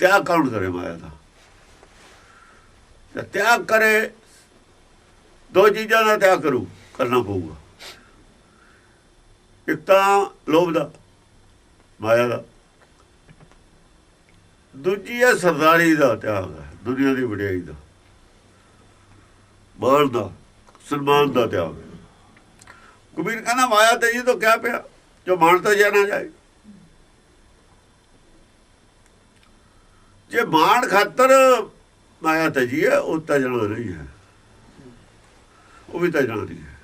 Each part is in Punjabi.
ਤਿਆਗ ਕੌਣ ਕਰੇ ਮਾਇਆ ਦਾ ਜੇ ਤਿਆਗ ਕਰੇ ਦੋ ਚੀਜ਼ਾਂ ਦਾ ਤਿਆਗ ਕਰੂ ਕਰਨਾ ਪਊਗਾ ਇੱਕ ਤਾਂ ਲੋਭ ਦਾ ਮਾਇਆ ਦਾ ਦੂਜੀ ਹੈ ਸਰਦਾਰੀ ਦਾ ਤਿਆਗ ਹੈ ਦੁਨੀਆ ਦੀ ਵਡਿਆਈ ਦਾ ਮਾਣ ਦਾ ਸਨਮਾਨ ਦਾ ਤਿਆਗ ਕਬੀਰ ਕਹਿੰਦਾ ਮਾਇਆ ਤੇ ਜੀ ਤੋਂ ਕਿਆ ਪਿਆ ਜੋ ਮਾਣ ਤਾਂ ਜਾਣਾ ਜਾਏ ਜੇ ਮਾਣ ਖਾਤਰ ਮਾਇਆ ਤਜੀ ਹੈ, ਉਹ ਤਜਣਾ ਨਹੀਂ ਹੈ। ਉਹ ਵੀ ਤਜਣਾ ਨਹੀਂ ਹੈ।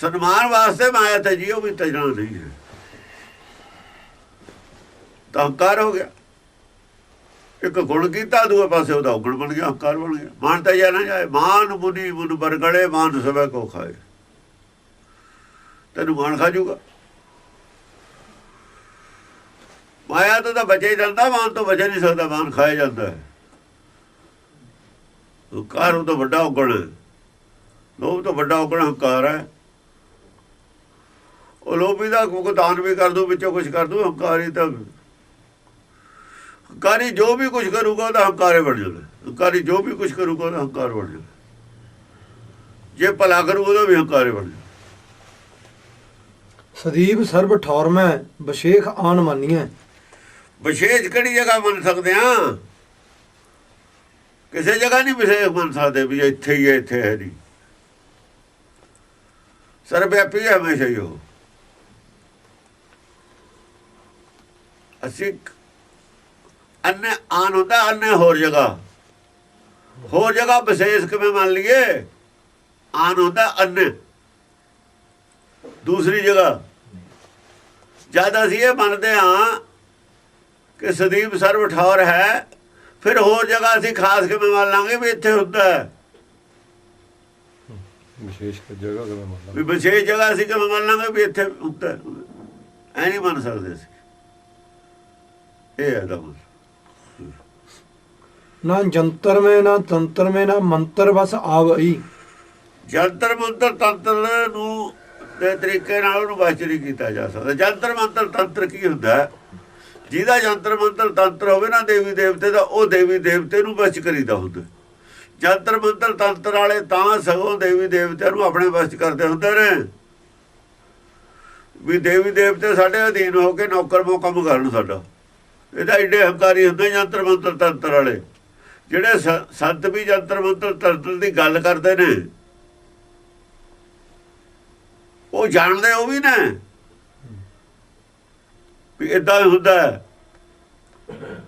ਸਨਮਾਨ ਵਾਸਤੇ ਮਾਇਆ ਤਜੀ ਉਹ ਵੀ ਤਜਣਾ ਨਹੀਂ ਹੈ। ਤਾਂ ਹੰਕਾਰ ਹੋ ਗਿਆ। ਇੱਕ ਗੁਣ ਕੀਤਾ, ਦੂਏ ਪਾਸੇ ਉਹਦਾ ਔਗਣ ਬਣ ਗਿਆ, ਹੰਕਾਰ ਬਣ ਗਿਆ। ਮਾਨ ਤਾਂ ਜਾਣਾ ਜਾਏ, ਮਾਨ ਮੁਨੀ ਮੁਨ ਬਰਗੜੇ, ਮਾਨ ਸਭੇ ਕੋ ਖਾਏ। ਤੈਨੂੰ ਮਾਨ ਖਾ ਜਾਊਗਾ। ਮਾਇਆ ਤੋਂ ਤਾਂ ਬਚੇ ਜਾਂਦਾ, ਮਾਨ ਤੋਂ ਬਚੇ ਨਹੀਂ ਸਕਦਾ, ਮਾਨ ਖਾਇਆ ਜਾਂਦਾ ਹੈ। ਹੰਕਾਰ ਉਹ ਤੋਂ ਵੱਡਾ ਔਗਣ ਹੈ। ਲੋਭ ਤੋਂ ਵੱਡਾ ਔਗਣ ਹੰਕਾਰ ਹੈ। ਉਹ ਲੋਭੀ ਦਾ ਭੁਗਤਾਨ ਵੀ ਕਰ ਦੂ ਵਿੱਚੋਂ ਕੁਝ ਕਰ ਦੂ ਹੰਕਾਰੀ ਤਾਂ ਹੰਕਾਰੀ ਜੋ ਵੀ ਕੁਝ ਕਰੂਗਾ, ਉਹਦਾ ਹੰਕਾਰੇ ਬਣ ਜਾਣਾ ਹੰਕਾਰੀ ਜੋ ਵੀ ਕੁਝ ਕਰੂਗਾ, ਉਹਦਾ ਹੰਕਾਰ ਬਣ ਜਾਣਾ ਜੇ ਭਲਾ ਕਰੂ, ਉਹਦਾ ਵੀ ਹੰਕਾਰੇ ਬਣ ਜਾਣਾ ਸਦੀਪ ਸਰਬ ਠੌਰ ਮੈਂ ਬਸ਼ੇਖ ਆਨ ਮਾਨੀਐ। ਵਿਸ਼ੇਸ਼ ਕਿਹੜੀ ਜਗ੍ਹਾ ਮੰਨ ਸਕਦੇ ਆ ਕਿਸੇ ਜਗ੍ਹਾ ਨਹੀਂ ਵਿਸ਼ੇਸ਼ ਮੰਨ ਸਕਦੇ ਵੀ ਇੱਥੇ ਹੀ ਹੈ, ਇੱਥੇ ਹੈ ਨਹੀਂ। ਸਰਵਿਆਪੀ ਹੈ ਹਮੇਸ਼ਾ ਹੀ ਉਹ। ਅਸੀਂ ਅੰਨੇ ਆਨ ਹੁੰਦਾ ਅੰਨੇ ਹੋਰ ਜਗ੍ਹਾ। ਹੋਰ ਜਗ੍ਹਾ ਵਿਸ਼ੇਸ਼ ਕਿਵੇਂ ਮੰਨ ਲਈਏ? ਆਨ ਹੁੰਦਾ ਅੰਨੇ ਦੂਸਰੀ ਜਗ੍ਹਾ। ਜਦ ਅਸੀਂ ਇਹ ਮੰਨਦੇ ਹਾਂ ਕਿ ਸਦੀਪ ਸਰਵ ਠੌਰ ਹੈ ਫਿਰ ਹੋਰ ਜਗ੍ਹਾ ਅਸੀਂ ਖਾਸ ਕਿਵੇਂ ਮੰਨ ਲਾਂਗੇ ਵੀ ਇੱਥੇ ਹੁੰਦਾ ਹੈ? ਵਿਸ਼ੇਸ਼ ਜਗ੍ਹਾ ਕਿਵੇਂ ਮੰਨ ਵੀ ਵਿਸ਼ੇਸ਼ ਜਗ੍ਹਾ ਅਸੀਂ ਕਿਵੇਂ ਮੰਨ ਲਾਂਗੇ ਵੀ ਇੱਥੇ ਹੁੰਦਾ। ਐ ਨਹੀਂ ਮੰਨ ਸਕਦੇ ਅਸੀਂ। ਇਹ ਹੈ ਦਮ ਨਾ ਜੰਤਰ ਮੈਂ ਨਾ ਤੰਤਰ ਮੈਂ ਨਾ ਮੰਤਰ ਬਸ ਆਵਈ। ਜੰਤਰ ਮੰਤਰ ਤੰਤਰ ਨੂੰ ਦੇ ਤਰੀਕੇ ਨਾਲ ਉਹਨੂੰ ਨਹੀਂ ਕੀਤਾ ਜਾ ਸਕਦਾ। ਜੰਤਰ ਮੰਤਰ ਤੰਤਰ ਕੀ ਹੁੰਦਾ ਹੈ? ਜਿਹਦਾ ਜੰਤਰ ਮੰਤਰ ਤੰਤਰ ਹੋਵੇ ਨਾ ਦੇਵੀ ਦੇਵਤੇ ਦਾ, ਉਹ ਦੇਵੀ ਦੇਵਤੇ ਨੂੰ ਬਚ ਕਰੀਦਾ ਹੁੰਦਾ। ਜੰਤਰ ਮੰਤਰ ਤੰਤਰ ਵਾਲੇ ਤਾਂ ਸਗੋਂ ਦੇਵੀ ਦੇਵਤਿਆਂ ਨੂੰ ਆਪਣੇ ਬਚ ਕਰਦੇ ਹੁੰਦੇ ਨੇ। ਵੀ ਦੇਵੀ ਦੇਵਤੇ ਸਾਡੇ ਅਧੀਨ ਹੋ ਕੇ ਨੌਕਰ ਮੋ ਕੰਮ ਕਰਨ ਸਾਡਾ। ਇਹਦਾ ਏਡੇ ਹੰਕਾਰੀ ਹੁੰਦੇ ਜੰਤਰ ਮੰਤਰ ਤੰਤਰ ਵਾਲੇ। ਜਿਹੜੇ ਸੰਤ ਵੀ ਜੰਤਰ ਮੰਤਰ ਤੰਤਰ ਦੀ ਗੱਲ ਕਰਦੇ ਨੇ। ਉਹ ਜਾਣਦੇ ਉਹ ਵੀ ਨੇ। ਵੀ ਇਦਾਂ ਹੁੰਦਾ ਹੈ।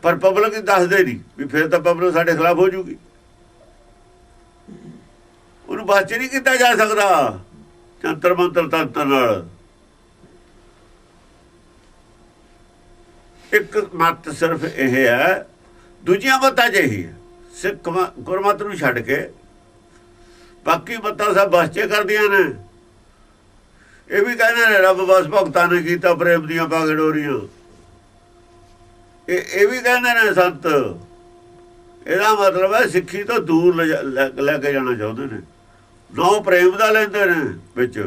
ਪਰ ਪਬਲਿਕ ਦੱਸਦੇ ਨਹੀਂ ਵੀ ਫਿਰ ਤਾਂ ਪਬਲਿਕ ਸਾਡੇ ਖਿਲਾਫ ਹੋ ਜੂਗੀ। ਉਹਨੂੰ ਬਾਤ ਨਹੀਂ ਕੀਤਾ ਜਾ ਸਕਦਾ। ਜੰਤਰ ਮੰਤਰ ਤੰਤਰ ਨਾਲ। ਇੱਕ ਮਤ ਸਿਰਫ ਇਹ ਹੈ, ਦੂਜੀਆਂ ਮਤਾਂ ਜਿਹੀ ਹੈ। ਸਿੱਖ ਗੁਰਮਤ ਨੂੰ ਛੱਡ ਕੇ ਬਾਕੀ ਮਤਾਂ ਸਭ ਬਸਚੇ ਕਰਦੀਆਂ ਨੇ। ਇਹ ਵੀ ਕਹਿੰਦੇ ਨੇ, ਰੱਬ ਬਸ ਭਗਤਾਂ ਨੇ ਕੀਤਾ ਪ੍ਰੇਮ ਦੀਆਂ ਬਾਗੜੋਰੀਆਂ ਇਹ ਇਹ ਵੀ ਕਹਿੰਦੇ ਨੇ ਸੰਤ। ਇਹਦਾ ਮਤਲਬ ਹੈ ਸਿੱਖੀ ਤੋਂ ਦੂਰ ਲੈ ਕੇ ਜਾਣਾ ਚਾਹੁੰਦੇ ਨੇ। ਨੌ ਪ੍ਰੇਮ ਦਾ ਲੈਂਦੇ ਨੇ ਵਿੱਚ।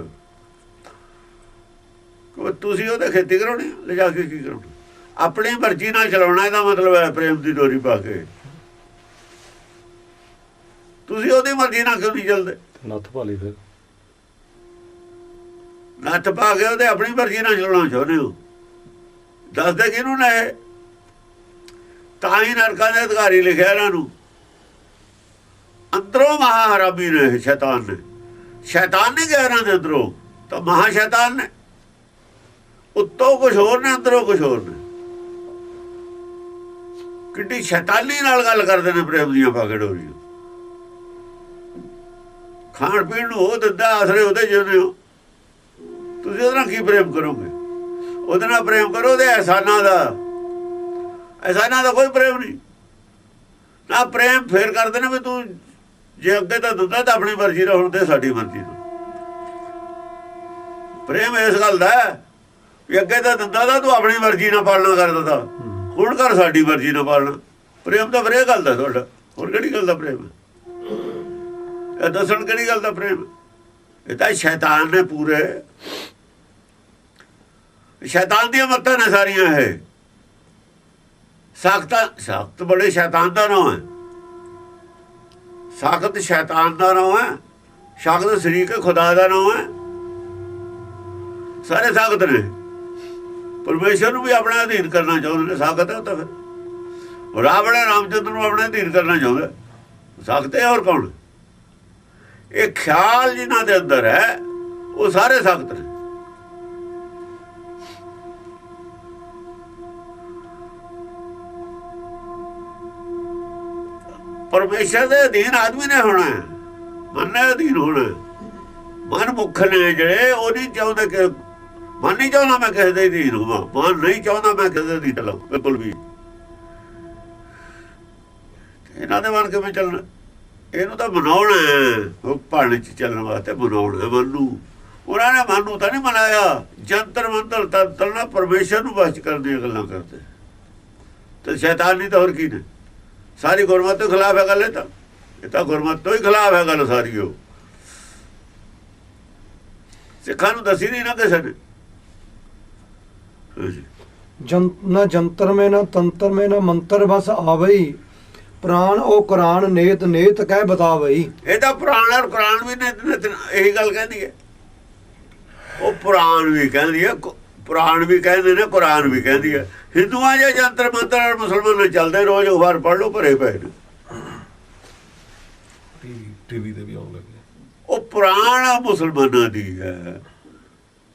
ਉਹ ਤੁਸੀਂ ਉਹਦੇ ਖੇਤੀ ਕਰਾਉਣੀ ਲਿਜਾ ਕੇ ਕੀ ਕਰਾਉਣਾ? ਆਪਣੀ ਮਰਜ਼ੀ ਨਾਲ ਚਲਾਉਣਾ, ਇਹਦਾ ਮਤਲਬ ਹੈ ਪ੍ਰੇਮ ਦੀ ਡੋਰੀ ਪਾ ਕੇ। ਤੁਸੀਂ ਉਹਦੀ ਮਰਜ਼ੀ ਨਾਲ ਕਿਉਂ ਨਹੀਂ ਚੱਲਦੇ? ਨੱਥ ਭਾਲੀ ਫਿਰ। ਨੱਥ ਪਾ ਕੇ ਉਹਦੇ ਆਪਣੀ ਮਰਜ਼ੀ ਨਾਲ ਚਲਾਉਣਾ ਚਾਹੁੰਦੇ ਹੋ। ਦੱਸਦੇ ਕਿਹਨੂੰ ਨੇ ਇਹ? ਤਾਂ ਹੀ ਨਰਕਾਂ ਦੇ ਅਧਿਕਾਰੀ ਲਿਖਿਆ ਇਹਨਾਂ ਨੂੰ। ਅੰਦਰੋਂ ਮਹਾ ਹਰਾਮੀ ਨੇ ਸ਼ੈਤਾਨ ਨੇ। ਸ਼ੈਤਾਨ ਨੇ ਕਿਹਾ ਇਹਨਾਂ ਦੇ ਅੰਦਰੋਂ? ਤਾਂ ਮਹਾ ਸ਼ੈਤਾਨ ਨੇ। ਉੱਤੋਂ ਕੁਝ ਹੋਰ ਨੇ, ਅੰਦਰੋਂ ਕੁਝ ਹੋਰ ਨੇ। ਕਿੱਡੀ ਸ਼ੈਤਾਨੀ ਨਾਲ ਗੱਲ ਕਰਦੇ ਨੇ ਪ੍ਰੇਮ ਦੀਆਂ ਪਾਗੜੋਰੀਆਂ ਖਾਣ ਪੀਣ ਨੂੰ ਉਹ ਦਿੰਦਾ, ਆਸਰੇ ਉਹਦੇ ਜਿਉਂਦੇ ਹੋ। ਤੁਸੀਂ ਉਹਦੇ ਨਾਲ ਕੀ ਪ੍ਰੇਮ ਕਰੋਗੇ? ਉਹਦੇ ਨਾਲ ਪ੍ਰੇਮ ਕਰੋ ਉਹਦੇ ਅਹਿਸਾਨਾਂ ਦਾ ਅਹਿਸਾਨਾਂ ਦਾ ਕੋਈ ਪ੍ਰੇਮ ਨਹੀਂ। ਨਾ ਪ੍ਰੇਮ ਫੇਰ ਕਰਦੇ ਨੇ ਵੀ ਤੂੰ ਜੇ ਅੱਗੇ ਤਾਂ ਦੁੱਧਾ ਤਾਂ ਆਪਣੀ ਮਰਜ਼ੀ ਨਾਲ ਹੁਣ ਤੇ ਸਾਡੀ ਮਰਜ਼ੀ ਨਾਲ ਪ੍ਰੇਮ ਇਸ ਗੱਲ ਦਾ ਵੀ ਅੱਗੇ ਤਾਂ ਦਿੰਦਾ ਤਾਂ ਤੂੰ ਆਪਣੀ ਮਰਜ਼ੀ ਨਾਲ ਪਾਲਣਾ ਕਰਦਾ ਦਿੰਦਾ ਹੁਣ ਕਰ ਸਾਡੀ ਮਰਜ਼ੀ ਨਾਲ ਪਾਲਣਾ। ਪ੍ਰੇਮ ਤਾਂ ਫਿਰ ਗੱਲ ਦਾ ਤੁਹਾਡਾ। ਹੋਰ ਕਿਹੜੀ ਗੱਲ ਦਾ ਪ੍ਰੇਮ ਇਹ ਦੱਸਣ ਕਿਹੜੀ ਗੱਲ ਦਾ ਪ੍ਰੇਮ ਇਹ ਤਾਂ ਸ਼ੈਤਾਨ ਨੇ ਪੂਰੇ ਸ਼ੈਤਾਨ ਦੀਆਂ ਮੱਤਾਂ ਨੇ ਸਾਰੀਆਂ ਇਹ। ਸਖਤ ਸਖਤ ਬੜੇ ਸ਼ੈਤਾਨ ਦਾ ਨਾਮ ਹੈ। ਸਖਤ ਸ਼ੈਤਾਨ ਦਾ ਨਾਮ ਹੈ। ਸ਼ਖਤ ਸ਼ਰੀਕ ਖੁਦਾ ਦਾ ਨਾਮ ਹੈ। ਸਾਰੇ ਸਖਤ ਨੇ। ਪਰਮੇਸ਼ਰ ਨੂੰ ਵੀ ਆਪਣਾ ਅਧੀਨ ਕਰਨਾ ਚਾਹੁੰਦੇ ਨੇ। ਸਾਖਤ ਹੈ ਉਹ ਤਾਂ ਫਿਰ। ਰਾਵਣ ਰਾਮਚੰਦਰ ਨੂੰ ਆਪਣਾ ਅਧੀਨ ਕਰਨਾ ਚਾਹੁੰਦਾ ਸਖਤ ਹੈ ਹੋਰ ਕੌਣ? ਇਹ ਖਿਆਲ ਜਿਨ੍ਹਾਂ ਦੇ ਅੰਦਰ ਹੈ, ਉਹ ਸਾਰੇ ਸਖਤ ਨੇ। ਪਰਮੇਸ਼ਰ ਦੇ ਅਧੀਨ ਆਦਮੀ ਨੇ ਹੋਣਾ ਮਨ ਦੇ ਅਧੀਨ ਹੋਣਾ ਮਨ ਮੁੱਖ ਨੇ ਜਿਹੜੇ, ਉਹ ਨਹੀਂ ਚਾਹੁੰਦੇ ਕਿ ਮਨ ਨਹੀਂ ਚਾਹੁੰਦਾ ਮੈਂ ਕਿਸੇ ਦੇ ਅਧੀਨ ਹੋਵਾਂ। ਮਨ ਨਹੀਂ ਚਾਹੁੰਦਾ ਮੈਂ ਕਿਸੇ ਦੇ ਅਧੀਨ ਬਿਲਕੁਲ ਵੀ। ਇਹਨਾਂ ਦੇ ਮਨ ਕਿਵੇਂ ਚੱਲਣਾ? ਇਹਨੂੰ ਤਾਂ ਬਣਾਉਣਾ ਉਹ ਪਾਣੀ ਚ ਚੱਲਣ ਵਾਸਤੇ ਬਣਾਉਣਾ ਹੈ ਮਨ ਨੂੰ। ਉਹਨਾਂ ਨੇ ਮਨ ਨੂੰ ਤਾਂ ਨਹੀਂ ਮਨਾਇਆ। ਜੰਤਰ ਮੰਤਰ ਤੰਤਰ ਨਾਲ ਪਰਮੇਸ਼ਰ ਨੂੰ ਬਚ ਕਰਨ ਦੀਆਂ ਗੱਲਾਂ ਕਰਦੇ। ਤੇ ਸ਼ੈਤਾਨ ਨਹੀਂ ਤਾਂ ਹੋਰ ਕੀ ਨੇ? ਸਾਰੀ ਗੁਰਮਤ ਤੋਂ ਖਿਲਾਫ ਹੈ ਗੱਲ ਇਹ ਤਾਂ। ਇਹ ਤਾਂ ਗੁਰਮਤ ਤੋਂ ਹੀ ਖਿਲਾਫ ਹੈ ਗੱਲ ਸਾਰੀ ਉਹ। ਸਿੱਖਾਂ ਨੂੰ ਦੱਸੀ ਨਹੀਂ ਨਾ ਕਿਸੇ ਨੇ। ਨਾ ਜੰਤਰ ਮੇ ਨਾ ਤੰਤਰ ਮੇ ਨਾ ਮੰਤਰ ਬਸ ਆਵਈ। ਪ੍ਰਾਣ ਉਹ ਕੁਰਾਨ ਨੇਤ ਨੇਤ ਕਹਿ ਬਤਾਵਈ। ਇਹ ਤਾਂ ਪੁਰਾਣ ਔਰ ਕੁਰਾਨ ਵੀ ਨੇ ਇਹੀ ਗੱਲ ਕਹਿੰਦੀ ਹੈ। ਉਹ ਪੁਰਾਣ ਵੀ ਕਹਿੰਦੀ ਹੈ ਪੁਰਾਣ ਵੀ ਕਹਿੰਦੇ ਨੇ ਕੁਰਾਨ ਵੀ ਕਹਿੰਦੀ ਹੈ। ਹਿੰਦੂਆਂ ਜੇ ਜੰਤਰ ਮੰਤਰ ਮੁਸਲਮਾਨ ਚੱਲਦੇ ਰੋਜ਼ ਅਖਬਾਰ ਪੜ੍ਹ ਲਓ ਭਰੇ ਪਏ ਨੇ। ਟੀਵੀ ਤੇ ਵੀ ਆਉਣ ਲੱਗੇ ਉਹ ਪੁਰਾਣ ਮੁਸਲਮਾਨਾਂ ਦੀ ਹੈ।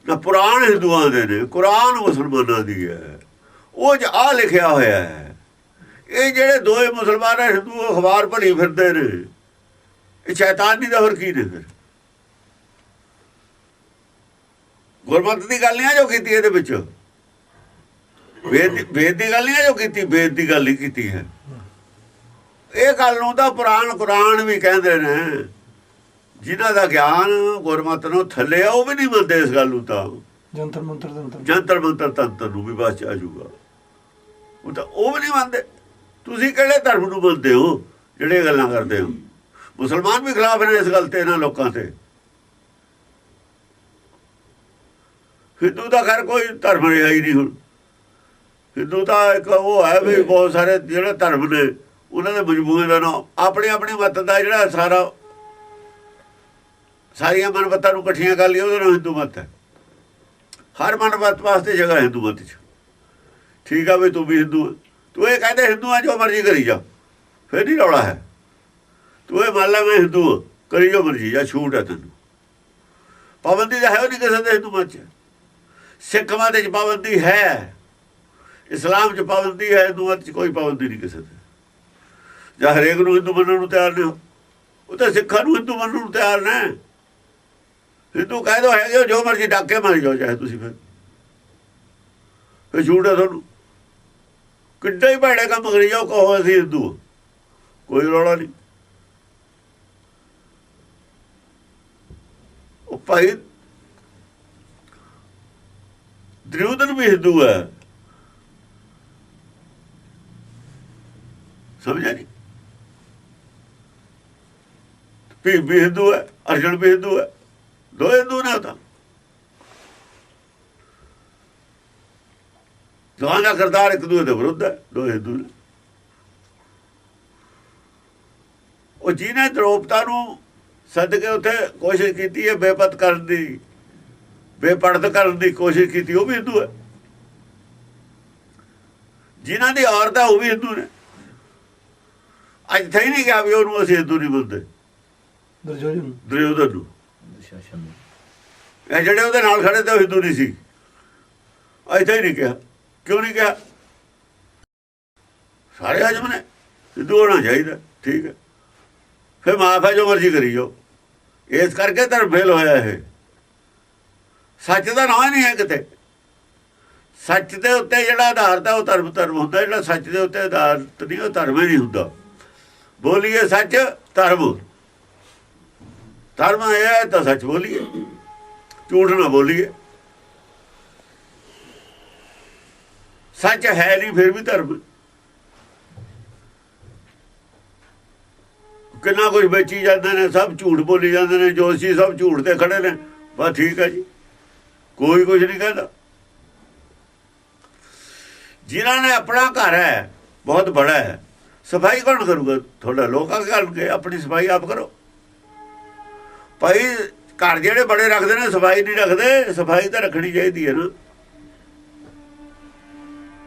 ਨਾ ਪੁਰਾਣ ਹਿੰਦੂਆਂ ਦੇ ਨੇ ਕੁਰਾਨ ਮੁਸਲਮਾਨਾਂ ਦੀ ਹੈ। ਉਹ ਜ ਆ ਲਿਖਿਆ ਹੋਇਆ ਹੈ। ਇਹ ਜਿਹੜੇ ਦੋਏ ਮੁਸਲਮਾਨ ਹਿੰਦੂ ਅਖਬਾਰ ਭਰੀ ਫਿਰਦੇ ਨੇ। ਇਹ ਸ਼ੈਤਾਨ ਦਾ ਹੋਰ ਕੀ ਨੇ ਫਿਰ? ਗੁਰਮਤਿ ਦੀ ਗੱਲ ਨਹੀਂ ਆ ਜੋ ਕੀਤੀ ਇਹਦੇ ਵਿੱਚ। ਵੇਦ ਦੀ- ਵੇਦ ਦੀ ਗੱਲ ਨਹੀਂ ਆ ਜੋ ਕੀਤੀ ਵੇਦ ਦੀ ਗੱਲ ਹੀ ਕੀਤੀ ਹੈ। ਇਹ ਗੱਲ ਨੂੰ ਤਾਂ ਪੁਰਾਣ ਕੁਰਾਨ ਵੀ ਕਹਿੰਦੇ ਨੇ। ਜਿਨ੍ਹਾਂ ਦਾ ਗਿਆਨ ਗੁਰਮਤਿ ਨੂੰ ਥੱਲੇ ਆ ਉਹ ਵੀ ਨਹੀਂ ਮੰਨਦੇ ਇਸ ਗੱਲ ਨੂੰ ਤਾਂ। ਜੰਤਰ ਮੰਤਰ ਤੰਤਰ। ਜੰਤਰ ਮੰਤਰ ਤੰਤਰ ਨੂੰ ਵੀ ਬਾਅਦ ਚ ਆ ਜਾਊਗਾ। ਉਹ ਤਾਂ ਉਹ ਵੀ ਨਹੀਂ ਮੰਨਦੇ। ਤੁਸੀਂ ਕਿਹੜੇ ਧਰਮ ਨੂੰ ਮੰਨਦੇ ਹੋ ਜਿਹੜੇ ਗੱਲਾਂ ਕਰਦੇ ਹੋ? ਮੁਸਲਮਾਨ ਵੀ ਖਿਲਾਫ ਨੇ ਇਸ ਗੱਲ ਤੇ ਇਹਨਾਂ ਲੋਕਾਂ ਤੇ। ਹਿੰਦੂ ਦਾ ਖੈਰ ਕੋਈ ਧਰਮ ਰਿਹਾ ਹੀ ਨਹੀਂ ਹੁਣ। ਹਿੰਦੂ ਤਾਂ ਇੱਕ ਉਹ ਹੈ ਵੀ ਬਹੁਤ ਸਾਰੇ ਜਿਹੜੇ ਧਰਮ ਨੇ, ਉਹਨਾਂ ਦੇ ਮਜਬੂਰੀ ਦਾ ਨਾਮ ਆਪਣੇ ਆਪਣੇ ਮਤ ਦਾ ਜਿਹੜਾ ਸਾਰਾ ਸਾਰੀਆਂ ਮਨਮਤਾਂ ਨੂੰ ਇਕੱਠੀਆਂ ਕਰ ਲਈਆਂ, ਉਹਦਾ ਨਾਮ ਹਿੰਦੂ ਮਤ ਹੈ। ਹਰ ਮਨਮਤ ਵਾਸਤੇ ਜਗ੍ਹਾ ਹਿੰਦੂ ਮਤ ਚ। ਠੀਕ ਆ ਵੀ ਤੂੰ ਵੀ ਹਿੰਦੂ ਤੂੰ ਇਹ ਕਹਿੰਦੇ ਹਿੰਦੂ ਆ, ਜੋ ਮਰਜ਼ੀ ਕਰੀ ਜਾ। ਫਿਰ ਨਹੀਂ ਰੌਲਾ ਹੈ। ਤੂੰ ਇਹ ਮੰਨ ਲੈ ਮੈਂ ਹਿੰਦੂ ਕਰੀ ਜੋ ਮਰਜ਼ੀ ਆ, ਛੂਟ ਹੈ ਤੈਨੂੰ। ਪਾਬੰਦੀ ਤਾਂ ਹੈ ਉਹ ਨਹੀਂ ਕਿਸੇ ਦੇ ਹਿੰਦੂ ਮਤ ਚ। ਸਿੱਖ ਮਤ ਵਿੱਚ ਪਾਬੰਦੀ ਹੈ। ਇਸਲਾਮ ਚ ਪਾਬੰਦੀ ਹੈ ਹਿੰਦੂਆਂ ਚ ਕੋਈ ਪਾਬੰਦੀ ਨਹੀਂ ਕਿਸੇ ਤੇ। ਜਾਂ ਹਰੇਕ ਨੂੰ ਹਿੰਦੂ ਮੰਨਣ ਨੂੰ ਤਿਆਰ ਨੇ। ਉਹ ਤਾਂ ਸਿੱਖਾਂ ਨੂੰ ਹਿੰਦੂ ਮੰਨਣ ਨੂੰ ਤਿਆਰ ਨੇ। ਹਿੰਦੂ ਕਹਿ ਦੋ ਹੈਗੇ ਹੋ, ਜੋ ਮਰਜ਼ੀ ਡਾਕੇ ਮਾਰ ਜਾਓ ਚਾਹੇ ਤੁਸੀਂ ਫਿਰ। ਫਿਰ ਝੂਠ ਹੈ ਤੁਹਾਨੂੰ। ਕਿੱਡੇ ਹੀ ਭੈੜੇ ਕੰਮ ਕਰੀ ਜਾਓ ਕਹੋ ਅਸੀਂ ਹਿੰਦੂ ਕੋਈ ਰੌਲਾ ਨਹੀਂ। ਉਹ ਭਾਈ ਦ੍ਰਿਉਦਨ ਵੀ ਹਿੰਦੂ ਹੈ। ਸਮਝਿਆ ਨਹੀਂ? ਭੀਮ ਵੀ ਹਿੰਦੂ ਹੈ, ਅਰਜਨ ਵੀ ਹਿੰਦੂ ਹੈ। ਦੋ ਹਿੰਦੂ ਨੇ ਉਹ ਤਾਂ। ਦੋਹਾਂ ਦਾ ਕਰਤਾਰ ਇੱਕ ਦੂਜੇ ਦੇ ਵਿਰੁੱਧ ਹੈ ਦੋ ਹਿੰਦੂ ਨੇ। ਉਹ ਜਿਹਨੇ ਦ੍ਰੋਪਤਾ ਨੂੰ ਸੱਦ ਕੇ ਉੱਥੇ ਕੋਸ਼ਿਸ਼ ਕੀਤੀ ਹੈ ਬੇਪਤ ਕਰਨ ਦੀ ਬੇਪਰਦ ਕਰਨ ਦੀ ਕੋਸ਼ਿਸ਼ ਕੀਤੀ ਉਹ ਵੀ ਹਿੰਦੂ ਹੈ। ਜਿਨ੍ਹਾਂ ਦੀ ਔਰਤ ਹੈ ਉਹ ਵੀ ਹਿੰਦੂ ਨੇ। ਅੱਜ ਤਾਂ ਹੀ ਨਹੀਂ ਗਿਆ ਵੀ ਉਹਨੂੰ ਅਸੀਂ ਹਿੰਦੂ ਨਹੀਂ ਮੰਨਦੇ ਦਰਜੋਜਨ ਦੁਰਯੋਧਨ ਨੂੰ। ਇਹ ਜਿਹੜੇ ਉਹਦੇ ਨਾਲ ਖੜੇ ਤੇ ਉਹ ਹਿੰਦੂ ਨਹੀਂ ਸੀ। ਅੱਜ ਤਾਂ ਹੀ ਨਹੀਂ ਕਿਹਾ। ਕਿਉਂ ਨਹੀਂ ਕਿਹਾ? ਸਾਰੇ ਹਜਮ ਨੇ। ਹਿੰਦੂ ਹੋਣਾ ਚਾਹੀਦਾ ਠੀਕ ਹੈ। ਫਿਰ ਮਾਫ ਹੈ ਜੋ ਮਰਜ਼ੀ ਕਰੀ ਜਾਓ। ਇਸ ਕਰਕੇ ਧਰਮ ਫੇਲ ਹੋਇਆ ਇਹ। ਸੱਚ ਦਾ ਨਾਂ ਨਹੀਂ ਹੈ ਕਿਤੇ। ਸੱਚ ਦੇ ਉੱਤੇ ਜਿਹੜਾ ਆਧਾਰਿਤ ਹੈ ਉਹ ਧਰਮ ਧਰਮ ਹੁੰਦਾ, ਜਿਹੜਾ ਸੱਚ ਦੇ ਉੱਤੇ ਆਧਾਰਿਤ ਨਹੀਂ, ਉਹ ਧਰਮ ਹੀ ਨਹੀਂ ਹੁੰਦਾ। ਬੋਲੀਏ ਸੱਚ, ਧਰਮ। ਧਰਮ ਇਹ ਹੈ ਤਾਂ ਸੱਚ ਬੋਲੀਏ। ਝੂਠ ਨਾ ਬੋਲੀਏ। ਸੱਚ ਹੈ ਨਹੀਂ, ਫਿਰ ਵੀ ਧਰਮ। ਕਿੰਨਾ ਕੁਝ ਵੇਚੀ ਜਾਂਦੇ ਨੇ, ਸਭ ਝੂਠ ਬੋਲੀ ਜਾਂਦੇ ਨੇ, ਜੋਸ਼ੀ ਸਭ ਝੂਠ ਤੇ ਖੜੇ ਨੇ। ਬਸ ਠੀਕ ਹੈ ਜੀ। ਕੋਈ ਕੁਝ ਨਹੀਂ ਕਹਿੰਦਾ। ਜਿਨ੍ਹਾਂ ਨੇ ਆਪਣਾ ਘਰ ਹੈ, ਬਹੁਤ ਬੜਾ ਹੈ, ਸਫ਼ਾਈ ਕੌਣ ਕਰੂਗਾ? ਤੁਹਾਡਾ ਲੋਕਾਂ ਕਰਨਗੇ ਆਪਣੀ ਸਫ਼ਾਈ ਆਪ ਕਰੋ। ਭਾਈ, ਘਰ ਜਿਹੜੇ ਬੜੇ ਰੱਖਦੇ ਨੇ, ਸਫ਼ਾਈ ਨਹੀਂ ਰੱਖਦੇ, ਸਫ਼ਾਈ ਤਾਂ ਰੱਖਣੀ ਚਾਹੀਦੀ ਹੈ ਨਾ।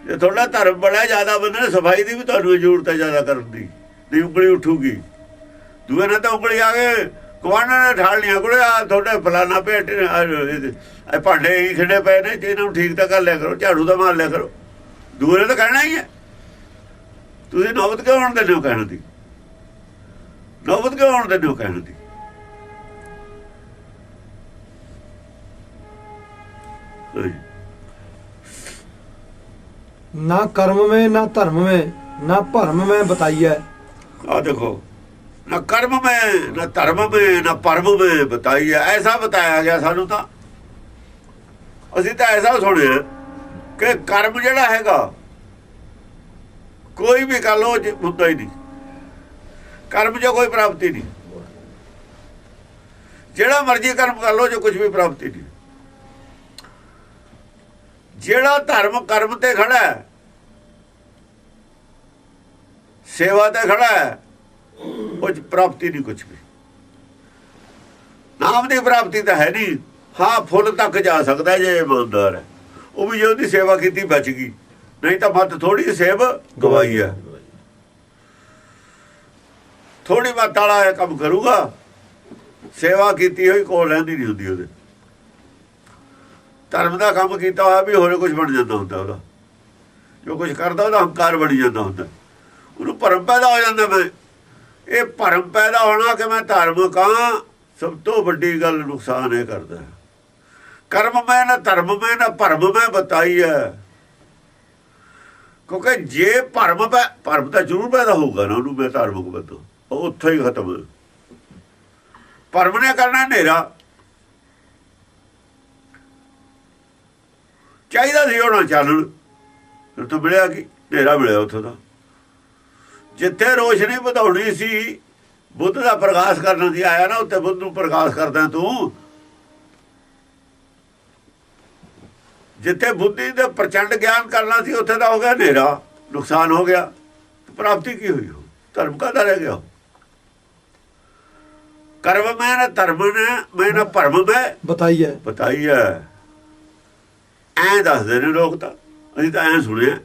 ਜੇ ਤੁਹਾਡਾ ਧਰਮ ਬੜਾ ਜ਼ਿਆਦਾ ਬੰਦੇ ਨੇ ਸਫ਼ਾਈ ਦੀ ਵੀ ਤੁਹਾਨੂੰ ਜ਼ਰੂਰਤ ਹੈ ਜ਼ਿਆਦਾ ਕਰਨ ਦੀ ਨਹੀਂ ਉਂਗਲੀ ਉੱਠੂਗੀ। ਦੂਏ ਨਾਲ ਤਾਂ ਉਂਗਲੀ ਆ ਗਏ। ਗਵਾਨਾਂ ਨੇ ਠਾਲ ਲਿਆ ਕੋਲੇ ਆ ਤੁਹਾਡੇ ਫਲਾਣਾ ਭੇਟ ਇਹ ਭਾਂਡੇ ਹੀ ਖੜੇ ਪਏ ਨੇ ਇਹਨਾਂ ਠੀਕ ਤਾਂ ਕਰ ਲਿਆ ਕਰੋ ਝਾੜੂ ਦਾ ਮਾਰ ਲਿਆ ਕਰੋ। ਦੂਰੇ ਤਾਂ ਕਹਿਣਾ ਹੀ ਹੈ। ਤੁਸੀਂ ਨੌਬਤ ਕਿਉਂ ਆਉਣ ਦੇ ਹੋ ਕਹਿਣ ਦੀ? ਨੌਬਤ ਕਿਉਂ ਆਉਣ ਦੇ ਹੋ ਕਹਿਣ ਦੀ? ਨਾ। ਕਰਮ ਵਿੱਚ ਨਾ ਧਰਮ ਵਿੱਚ ਨਾ ਭਰਮ ਵਿੱਚ ਬਤਾਈਐ। ਆ ਦੇਖੋ। ਨਾ ਕਰਮ ਮੈਂ, ਨਾ ਧਰਮ ਮੈਂ, ਨਾ ਪਰਮ ਮੈਂ, ਬਤਾਈ ਹੈ। ਐਸਾ ਬਤਾਇਆ ਗਿਆ ਸਾਨੂੰ ਤਾਂ। ਅਸੀਂ ਤਾਂ ਐਸਾ ਸੁਣਿਆ ਕਿ ਕਰਮ ਜਿਹੜਾ ਹੈਗਾ, ਕੋਈ ਵੀ ਕਰ ਲੋ ਹੁੰਦਾ ਹੀ ਨਹੀਂ। ਕਰਮ ਜੋ ਕੋਈ ਪ੍ਰਾਪਤੀ ਨਹੀਂ। ਜਿਹੜਾ ਮਰਜ਼ੀ ਕਰਮ ਕਰ ਲੋ ਜੋ ਕੁਝ ਵੀ ਪ੍ਰਾਪਤੀ ਨਹੀਂ। ਜਿਹੜਾ ਧਰਮ ਕਰਮ ਤੇ ਖੜਾ ਹੈ, ਸੇਵਾ ਤੇ ਖੜਾ ਹੈ ਉਹ ਪ੍ਰਾਪਤੀ ਨਹੀਂ ਕੁਝ ਵੀ। ਨਾਮ ਦੀ ਪ੍ਰਾਪਤੀ ਤਾਂ ਹੈ ਨਹੀਂ। ਹਾਂ, ਫੁੱਲ ਤੱਕ ਜਾ ਸਕਦਾ ਜੇ ਇਮਾਨਦਾਰ ਹੈ। ਉਹ ਵੀ ਜੇ ਉਹਦੀ ਸੇਵਾ ਕੀਤੀ ਬਚ ਗਈ। ਨਹੀਂ ਤਾਂ ਮਤ ਥੋੜੀ ਸੇਵ ਗਵਾਈ ਹੈ। ਥੋੜੀ ਮਤ ਵਾਲਾ ਇਹ ਕੰਮ ਕਰੂਗਾ। ਸੇਵਾ ਕੀਤੀ ਹੋਈ ਕੋਲ ਰਹਿੰਦੀ ਨਹੀਂ ਹੁੰਦੀ ਉਹਦੇ। ਧਰਮ ਦਾ ਕੰਮ ਕੀਤਾ ਹੋਇਆ ਵੀ ਹੋਰ ਕੁਝ ਬਣ ਜਾਂਦਾ ਹੁੰਦਾ ਉਹਦਾ। ਜੋ ਕੁਝ ਕਰਦਾ ਉਹਦਾ ਹੰਕਾਰ ਬਣ ਜਾਂਦਾ ਹੁੰਦਾ। ਉਹਨੂੰ ਭਰਮ ਪੈਦਾ ਹੋ ਜਾਂਦਾ ਮੈਂ ਇਹ ਭਰਮ ਪੈਦਾ ਹੋਣਾ ਕਿ ਮੈਂ ਧਾਰਮਿਕ ਹਾਂ ਸਭ ਤੋਂ ਵੱਡੀ ਗੱਲ ਨੁਕਸਾਨ ਇਹ ਕਰਦਾ ਕਰਮ ਮੈਂ ਨਾ ਧਰਮ ਮੈਂ ਨਾ ਭਰਮ ਮੈਂ ਬਤਾਈ ਹੈ। ਕਿਉਂਕਿ ਜੇ ਭਰਮ ਪੈ ਭਰਮ ਤਾਂ ਜ਼ਰੂਰ ਪੈਦਾ ਹੋਊਗਾ ਨਾ ਉਹਨੂੰ, ਮੈਂ ਧਾਰਮਿਕ ਬੰਦਾ ਉਹ ਉੱਥੇ ਹੀ ਖਤਮ ਹੈ। ਭਰਮ ਨੇ ਕਰਨਾ ਹਨੇਰਾ। ਚਾਹੀਦਾ ਸੀ ਹੋਣਾ ਚਾਨਣ। ਫਿਰ ਮਿਲਿਆ ਕਿ? ਹਨੇਰਾ ਮਿਲਿਆ ਉੱਥੋਂ ਦਾ। ਜਿੱਥੇ ਰੋਸ਼ਨੀ ਵਧਾਉਣੀ ਸੀ ਬੁੱਧ ਦਾ ਪ੍ਰਕਾਸ਼ ਕਰਨਾ ਸੀ ਆਇਆ ਨਾ ਉੱਥੇ ਬੁੱਧ ਨੂੰ ਪ੍ਰਕਾਸ਼ ਕਰਦਾ ਤੂੰ। ਜਿੱਥੇ ਬੁੱਧੀ ਦੇ ਪ੍ਰਚੰਡ ਗਿਆਨ ਕਰਨਾ ਸੀ ਉੱਥੇ ਤਾਂ ਹੋ ਗਿਆ ਹਨੇਰਾ ਨੁਕਸਾਨ ਹੋ ਗਿਆ। ਪ੍ਰਾਪਤੀ ਕੀ ਹੋਈ ਧਰਮ ਕਾਦਾ ਰਹਿ ਗਿਆ ਕਰਮ ਮੈਂ ਨਾ ਧਰਮ ਨਾ ਮੈਂ ਨਾ ਭਰਮ ਮੈਂ। ਬਤਾਈ ਹੈ। ਬਤਾਈ ਹੈ। ਐ ਦੱਸਦੇ ਨੇ ਲੋਕ ਤਾਂ ਅਸੀਂ ਤਾਂ ਐ ਸੁਣਿਆ।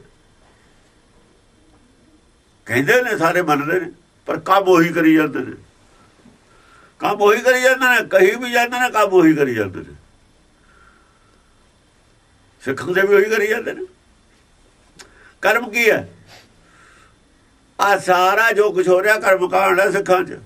ਕਹਿੰਦੇ ਨੇ ਸਾਰੇ ਮੰਨਦੇ ਨੇ, ਪਰ ਕੰਮ ਉਹੀ ਕਰੀ ਜਾਂਦੇ ਨੇ। ਕੰਮ ਉਹੀ ਕਰੀ ਜਾਂਦੇ ਨੇ, ਕਹੀ ਵੀ ਜਾਂਦੇ ਨੇ, ਕੰਮ ਉਹੀ ਕਰੀ ਜਾਂਦੇ ਨੇ। ਸਿੱਖਣ ਦੇ ਵੀ ਉਹੀ ਕਰੀ ਜਾਂਦੇ ਨੇ। ਕਰਮ ਕੀ ਹੈ? ਆ ਸਾਰਾ ਜੋ ਕੁਝ ਹੋ ਰਿਹਾ ਕਰਮ ਕਾਂਡ ਹੈ ਸਿੱਖਾਂ 'ਚ।